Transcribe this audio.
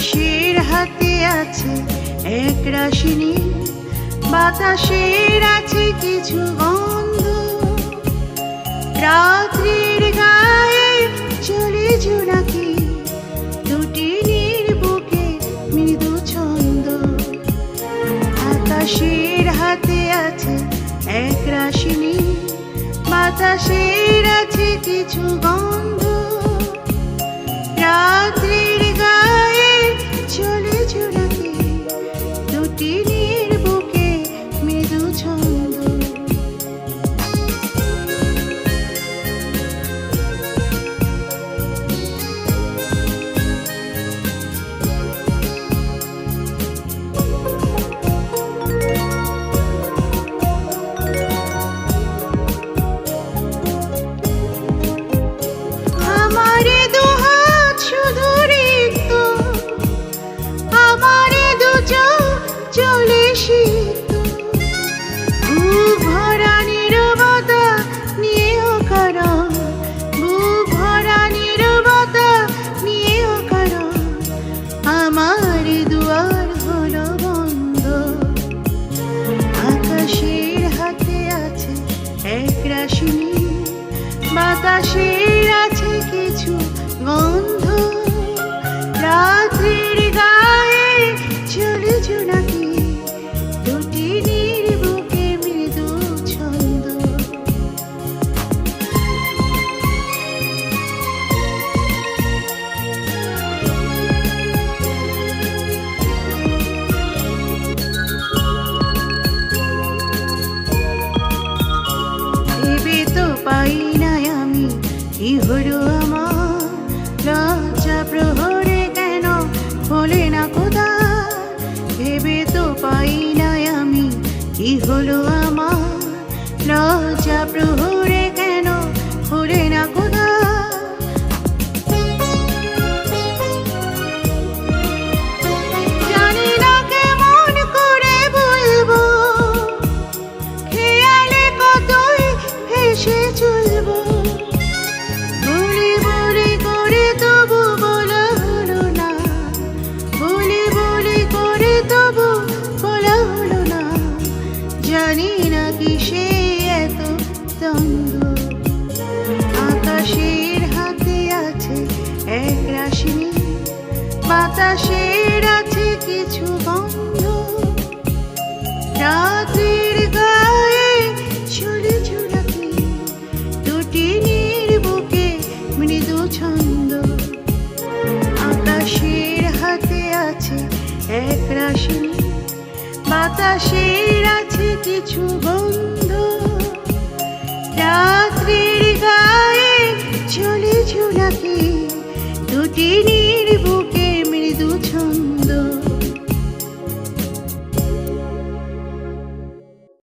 আকাশের হাতে আছে এক রাশিনী। বাতাসের আছে কিছু গন্ধ। রাত্রির গায়ে চলে জোনাকি দুটি নীর বুকে মৃদু ছন্দ। আকাশের হাতে আছে এক রাশিনী। বাতাসের আছে কিছু গন্ধ। দুটি পাই আমি আমার। কেন না ভেবে তো পাই নাই আমি কি হলো বাতাসের আছে কিছু গন্ধ। রাতের গায়ে ছড়ে ছড়াতে দুটিনের বুকে মৃদু ছন্দ। আকাশের হাতে আছে এক রাশি। বাতাসের আছে কিছু গন্ধ। রাত্রির গায়ে চলে দুটি দুটিনের